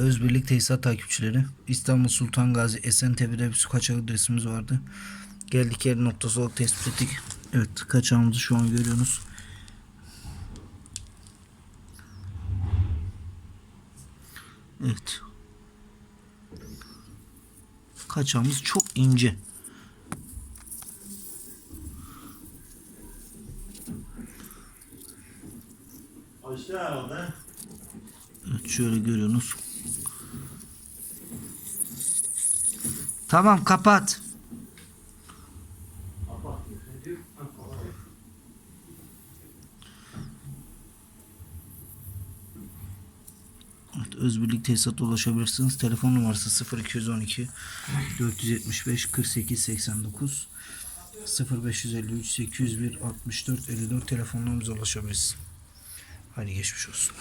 Özbirlik Tesisat takipçileri. İstanbul Sultan Gazi Esentepe'de bir su kaçak adresimiz vardı. Geldik yer noktası olarak tespit ettik. Evet kaçağımızı şu an görüyorsunuz. Evet. Kaçağımız çok ince. Evet şöyle görüyorsunuz. Tamam kapat. Evet, Özbirlik Tesisat'a ulaşabilirsiniz. Telefon numarası 0212 475 48 89 0553 801 64 54 telefonlarımıza ulaşabilirsiniz. Hadi geçmiş olsun.